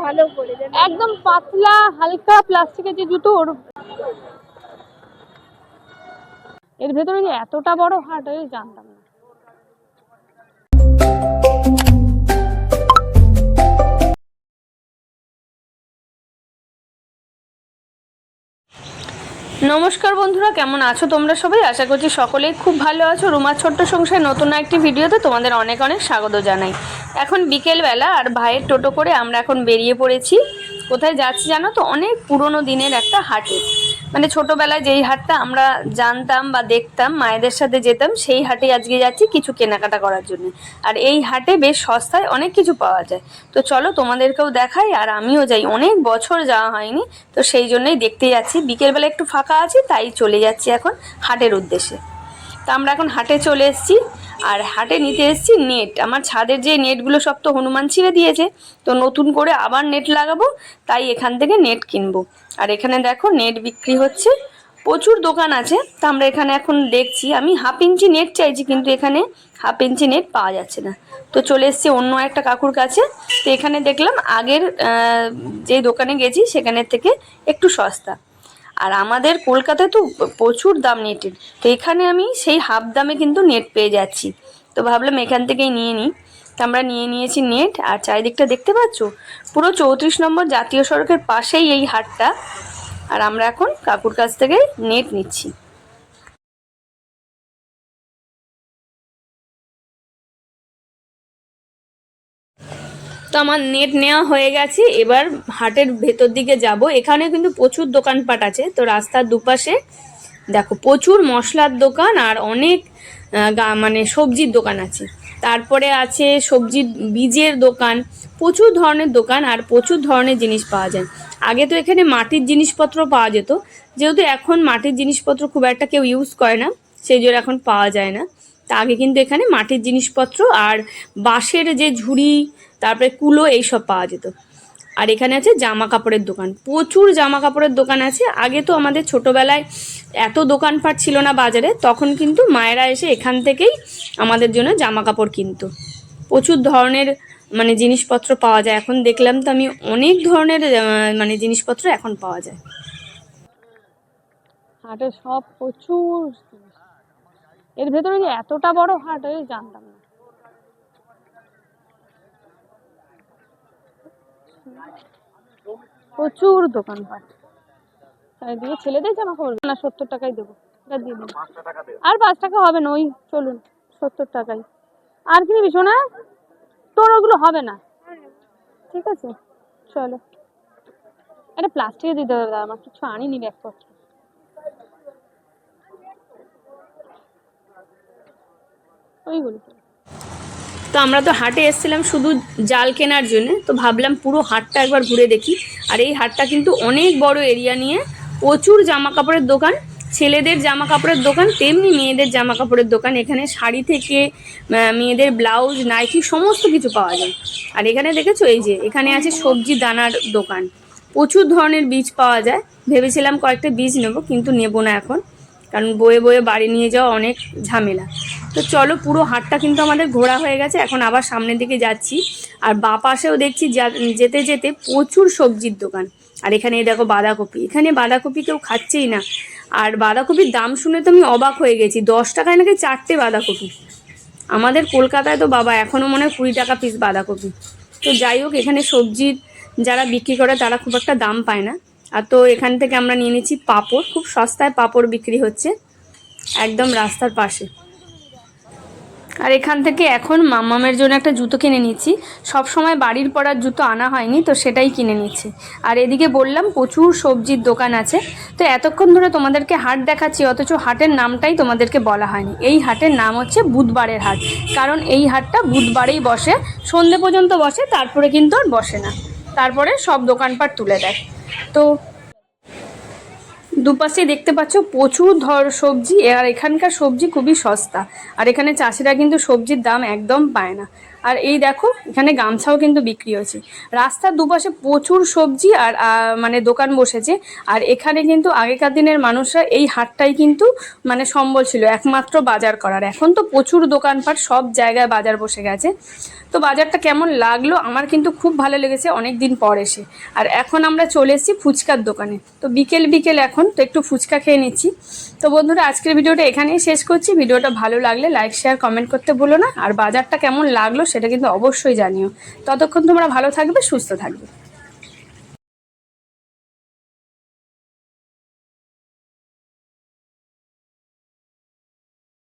ভালো করে একদম পাতলা, হালকা প্লাস্টিকের যে জুতো ওর এর ভেতরে যে এতটা বড় হাট এই জানতাম না। নমস্কার বন্ধুরা, কেমন আছো তোমরা সবাই? আশা করছি সকলেই খুব ভালো আছো। রুমার ছোট্ট সংসার নতুন একটি ভিডিওতে তোমাদের অনেক অনেক স্বাগত জানাই। এখন বিকেলবেলা আর ভাইয়ের টোটো করে আমরা এখন বেরিয়ে পড়েছি। কোথায় যাচ্ছি জানো তো? অনেক পুরনো দিনের একটা হাটে। মানে ছোটোবেলায় যেই হাটটা আমরা জানতাম বা দেখতাম, মায়েদের সাথে যেতাম, সেই হাটে আজকে যাচ্ছি কিছু কেনাকাটা করার জন্য। আর এই হাটে বেশ সস্তায় অনেক কিছু পাওয়া যায়। তো চলো তোমাদেরকেও দেখাই, আর আমিও যাই। অনেক বছর যাওয়া হয়নি, তো সেই জন্যই দেখতে যাচ্ছি। বিকেলবেলা একটু ফাঁকা আছে, তাই চলে যাচ্ছি এখন হাটের উদ্দেশ্যে। তা আমরা এখন হাটে চলে এসেছি। আর হাটে নিতে এসেছি নেট আমার ছাদের যে নেটগুলো সব তো হনুমান ছিঁড়ে দিয়েছে, তো নতুন করে আবার নেট লাগাবো, তাই এখান থেকে নেট কিনবো। আর এখানে দেখো নেট বিক্রি হচ্ছে, প্রচুর দোকান আছে, তা আমরা এখানে এখন দেখছি। আমি হাফ ইঞ্চি নেট চাইছি, কিন্তু এখানে হাফ ইঞ্চি নেট পাওয়া যাচ্ছে না। তো চলে এসেছি অন্য একটা কাকুর কাছে। তো এখানে দেখলাম আগের যে দোকানে গেছি, সেখানের থেকে একটু সস্তা। আর আমাদের কলকাতায় তো প্রচুর দাম নেটের। তো এখানে আমি সেই হাফ দামে কিন্তু নেট পেয়ে যাচ্ছি। তো ভাবলাম এখান থেকেই নিয়ে নিই। তো আমরা নিয়ে নিয়েছি নেট আর চারিদিকটা দেখতে পাচ্ছ? পুরো চৌত্রিশ নম্বর জাতীয় সড়কের পাশেই এই হাটটা। আর আমরা এখন কাকুর কাছ থেকে নেট নিচ্ছি। তো আমার নেট নেওয়া হয়ে গেছে। এবার হাটের ভেতর দিকে যাব। এখানে কিন্তু প্রচুর দোকানপাট আছে। তো রাস্তার দুপাশে দেখো, প্রচুর মশলার দোকান আর অনেক মানে সবজির দোকান আছে। তারপরে আছে সবজির বীজের দোকান। প্রচুর ধরনের দোকান আর প্রচুর ধরনের জিনিস পাওয়া যায়। আগে তো এখানে মাটির জিনিসপত্র পাওয়া যেত। যেহেতু এখন মাটির জিনিসপত্র খুব একটা কেউ ইউজ করে না, সেই জন্য এখন পাওয়া যায় না। তা আগে কিন্তু এখানে মাটির জিনিসপত্র আর বাঁশের যে ঝুড়ি তারপরে কুলো এইসব পাওয়া যেত। আর এখানে আছে জামা কাপড়ের দোকান। প্রচুর জামা কাপড়ের দোকান আছে। আগে তো আমাদের ছোটোবেলায় এত দোকানপাট ছিল না বাজারে, তখন কিন্তু মায়েরা এসে এখান থেকেই আমাদের জন্য জামা কাপড় কিনতো। প্রচুর ধরনের মানে জিনিসপত্র পাওয়া যায়। এখন দেখলাম তো আমি অনেক ধরনের মানে জিনিসপত্র এখন পাওয়া যায়। হাটে সব প্রচুর এর ভেতরে যে এতটা বড় হাট জানতাম না। প্রচুর দোকানপাট। চারিদিকে ছেলেদের জামা কাপড় না সত্তর টাকাই দেবো। এটা দিয়ে দেবো। আর পাঁচ টাকা হবে না ওই চলুন সত্তর টাকাই আর কি নিবি শোনা তোর ওগুলো হবে না। ঠিক আছে চলো। এটা প্লাস্টিকে দিতে হবে দাদা আমার কিছু আনিনি ব্যাগপত্র ওইগুলো। তো আমরা তো হাটে এসেছিলাম শুধু জাল কেনার জন্য, তো ভাবলাম পুরো হাটটা একবার ঘুরে দেখি। আর এই হাটটা কিন্তু অনেক বড় এরিয়া নিয়ে প্রচুর জামা কাপড়ের দোকান, ছেলেদের জামা কাপড়ের দোকান, তেমনি মেয়েদের জামা কাপড়ের দোকান। এখানে শাড়ি থেকে মেয়েদের ব্লাউজ নাইকি সমস্ত কিছু পাওয়া যায়। আর এখানে দেখেছ এই যে, এখানে আছে সবজি দানার দোকান। প্রচুর ধরনের বীজ পাওয়া যায়। ভেবেছিলাম কয়েকটা বীজ নেব, কিন্তু নেব না এখন। কারণ বয়ে বয়ে বাড়ি নিয়ে যাওয়া অনেক ঝামেলা। তো চলো পুরো হাটটা কিন্তু আমাদের ঘোরা হয়ে গেছে, এখন আবার সামনের দিকে যাচ্ছি। আর বা পাশেও দেখছি যেতে যেতে প্রচুর সবজির দোকান। আর এখানে দেখো বাঁধাকপি, এখানে বাঁধাকপি কেউ খাচ্ছেই না। আর বাঁধাকপির দাম শুনে তো আমি অবাক হয়ে গেছি, দশ টাকায় নাকি চারটে বাঁধাকপি? আমাদের কলকাতায় তো বাবা এখনও মনে হয় কুড়ি টাকা পিস বাঁধাকপি। তো যাই হোক, এখানে সবজির যারা বিক্রি করে তারা খুব একটা দাম পায় না। আর তো এখান থেকে আমরা নিয়ে নিচ্ছি পাঁপড়। খুব সস্তায় পাঁপড় বিক্রি হচ্ছে। একদম রাস্তার পাশে। আর এখান থেকে এখন মাম্মামের জন্য একটা জুতো কিনে নিচ্ছি। সব সময় বাড়ির পরার জুতো আনা হয়নি, তো সেটাই কিনে নিচ্ছি। আর এদিকে বললাম, প্রচুর সবজির দোকান আছে। তো এতক্ষণ ধরে তোমাদেরকে হাট দেখাচ্ছি, অথচ হাটের নামটাই তোমাদেরকে বলা হয়নি। এই হাটের নাম হচ্ছে বুধবারের হাট। কারণ এই হাটটা বুধবারেই বসে, সন্ধে পর্যন্ত বসে, তারপরে কিন্তু আর বসে না। তারপরে সব দোকানপাট তুলে দেয়। তো দুপাশে দেখতে পাচ্ছ প্রচুর ধর সবজি, আর এখানকার সবজি খুবই সস্তা। আর এখানে চাষিরা কিন্তু সবজির দাম একদম পায় না। আর এই দেখো, এখানে গামছাও কিন্তু বিক্রি হচ্ছে রাস্তার দুপাশে প্রচুর সবজি আর মানে দোকান বসেছে। আর এখানে কিন্তু আগেকার দিনের মানুষরা এই হাটটাই কিন্তু মানে সম্বল ছিল, একমাত্র বাজার করার। এখন তো প্রচুর দোকানপাট, সব জায়গায় বাজার বসে গেছে। তো বাজারটা কেমন লাগল? আমার কিন্তু খুব ভালো লেগেছে, অনেক দিন পর এসে। আর এখন আমরা চলে এসেছি ফুচকার দোকানে। তো বিকেল বিকেল এখন, তো একটু ফুচকা খেয়ে নিচ্ছি। তো বন্ধুরা, আজকের ভিডিওটা এখানেই শেষ করছি। ভিডিওটা ভালো লাগলে লাইক, শেয়ার, কমেন্ট করতে ভুলো না। আর বাজারটা কেমন লাগল সেটা কিন্তু অবশ্যই জানিও। ততক্ষণ তোমরা ভালো থাকবে সুস্থ থাকবে।